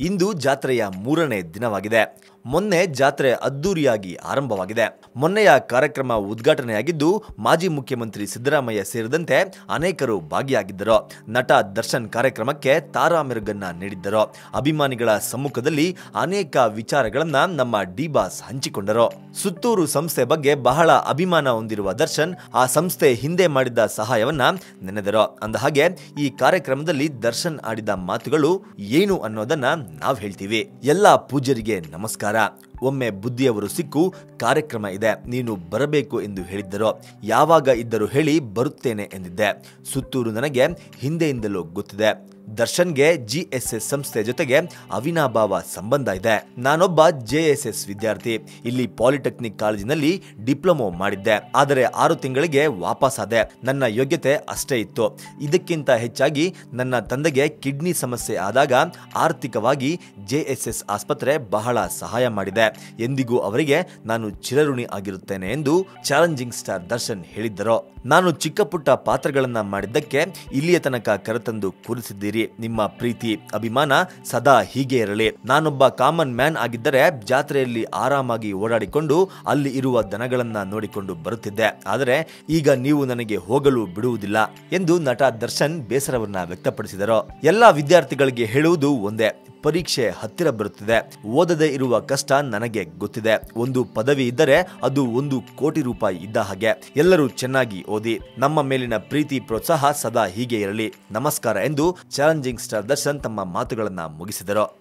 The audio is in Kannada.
ಇಂದು ಜಾತ್ರೆಯ ಮೂರನೇ ದಿನವಾಗಿದೆ. ಮೊನ್ನೆ ಜಾತ್ರೆ ಅದ್ದೂರಿಯಾಗಿ ಆರಂಭವಾಗಿದೆ. ಮೊನ್ನೆಯ ಕಾರ್ಯಕ್ರಮ ಉದ್ಘಾಟನೆಯಾಗಿದ್ದು, ಮಾಜಿ ಮುಖ್ಯಮಂತ್ರಿ ಸಿದ್ದರಾಮಯ್ಯ ಸೇರಿದಂತೆ ಅನೇಕರು ಭಾಗಿಯಾಗಿದ್ದರು. ನಟ ದರ್ಶನ್ ಕಾರ್ಯಕ್ರಮಕ್ಕೆ ತಾರಾ ಮೆರುಗನ್ನ ನೀಡಿದ್ದರು. ಅಭಿಮಾನಿಗಳ ಸಮ್ಮುಖದಲ್ಲಿ ಅನೇಕ ವಿಚಾರಗಳನ್ನ ನಮ್ಮ ಡಿ ಬಾಸ್ ಹಂಚಿಕೊಂಡರು. ಸುತ್ತೂರು ಸಂಸ್ಥೆ ಬಗ್ಗೆ ಬಹಳ ಅಭಿಮಾನ ಹೊಂದಿರುವ ದರ್ಶನ್ ಆ ಸಂಸ್ಥೆ ಹಿಂದೆ ಮಾಡಿದ ಸಹಾಯವನ್ನ ನೆನೆದರು. ಅಂದಹಾಗೆ, ಈ ಕಾರ್ಯಕ್ರಮದಲ್ಲಿ ದರ್ಶನ್ ಆಡಿದ ಮಾತುಗಳು ಏನು ಅನ್ನೋದನ್ನ ನಾವ್ ಹೇಳ್ತೀವಿ. ಎಲ್ಲ ಪೂಜ್ಯರಿಗೆ ನಮಸ್ಕಾರ. ಒಮ್ಮೆ ಬುದ್ಧಿಯವರು ಸಿಕ್ಕು, ಕಾರ್ಯಕ್ರಮ ಇದೆ, ನೀನು ಬರಬೇಕು ಎಂದು ಹೇಳಿದ್ದರು. ಯಾವಾಗ ಇದ್ದರೂ ಹೇಳಿ ಬರುತ್ತೇನೆ ಎಂದಿದ್ದೆ. ಸುತ್ತೂರು ನನಗೆ ಹಿಂದೆಯಿಂದಲೂ ಗೊತ್ತಿದೆ. ದರ್ಶನ್ಗೆ ಜಿ ಎಸ್ ಎಸ್ ಸಂಸ್ಥೆ ಜೊತೆಗೆ ಅವಿನಾಭಾವ ಸಂಬಂಧ ಇದೆ. ನಾನೊಬ್ಬ ಜೆ ಎಸ್ ಎಸ್ ವಿದ್ಯಾರ್ಥಿ. ಇಲ್ಲಿ ಪಾಲಿಟೆಕ್ನಿಕ್ ಕಾಲೇಜಿನಲ್ಲಿ ಡಿಪ್ಲೊಮೊ ಮಾಡಿದ್ದೆ. ಆದರೆ ಆರು ತಿಂಗಳಿಗೆ ಆದೆ. ನನ್ನ ಯೋಗ್ಯತೆ ಅಷ್ಟೇ ಇತ್ತು. ಇದಕ್ಕಿಂತ ಹೆಚ್ಚಾಗಿ ನನ್ನ ತಂದೆಗೆ ಕಿಡ್ನಿ ಸಮಸ್ಯೆ ಆದಾಗ ಆರ್ಥಿಕವಾಗಿ ಜೆಎಸ್ಎಸ್ ಆಸ್ಪತ್ರೆ ಬಹಳ ಸಹಾಯ ಮಾಡಿದೆ. ಎಂದಿಗೂ ಅವರಿಗೆ ನಾನು ಚಿರಋಣಿ ಆಗಿರುತ್ತೇನೆ ಎಂದು ಚಾಲೆಂಜಿಂಗ್ ಸ್ಟಾರ್ ದರ್ಶನ್ ಹೇಳಿದ್ದರು. ನಾನು ಚಿಕ್ಕ ಪುಟ್ಟ ಪಾತ್ರಗಳನ್ನ ಮಾಡಿದ್ದಕ್ಕೆ ಇಲ್ಲಿಯ ತನಕ ಕರೆತಂದು ಕೂರಿಸಿದ್ದೀರಿ. ನಿಮ್ಮ ಪ್ರೀತಿ ಅಭಿಮಾನ ಸದಾ ಹೀಗೆ ಇರಲಿ. ನಾನೊಬ್ಬ ಕಾಮನ್ ಮ್ಯಾನ್ ಆಗಿದ್ದರೆ ಜಾತ್ರೆಯಲ್ಲಿ ಆರಾಮಾಗಿ ಓಡಾಡಿಕೊಂಡು ಅಲ್ಲಿ ಇರುವ ದನಗಳನ್ನ ನೋಡಿಕೊಂಡು ಬರುತ್ತಿದ್ದೆ. ಆದರೆ ಈಗ ನೀವು ನನಗೆ ಹೋಗಲು ಬಿಡುವುದಿಲ್ಲ ಎಂದು ನಟ ದರ್ಶನ್ ಬೇಸರವನ್ನ ವ್ಯಕ್ತಪಡಿಸಿದರು. ಎಲ್ಲಾ ವಿದ್ಯಾರ್ಥಿಗಳಿಗೆ ಹೇಳುವುದು ಒಂದೇ. ಪರೀಕ್ಷೆ ಹತ್ತಿರ ಬರುತ್ತಿದೆ. ಓದದೆ ಇರುವ ಕಷ್ಟ ನನಗೆ ಗೊತ್ತಿದೆ. ಒಂದು ಪದವಿ ಇದ್ದರೆ ಅದು ಒಂದು ಕೋಟಿ ರೂಪಾಯಿ ಇದ್ದ ಹಾಗೆ. ಎಲ್ಲರೂ ಚೆನ್ನಾಗಿ ಓದಿ. ನಮ್ಮ ಮೇಲಿನ ಪ್ರೀತಿ, ಪ್ರೋತ್ಸಾಹ ಸದಾ ಹೀಗೆ ಇರಲಿ. ನಮಸ್ಕಾರ ಎಂದು ಚಾಲೆಂಜಿಂಗ್ ಸ್ಟಾರ್ ದರ್ಶನ್ ತಮ್ಮ ಮಾತುಗಳನ್ನ ಮುಗಿಸಿದರು.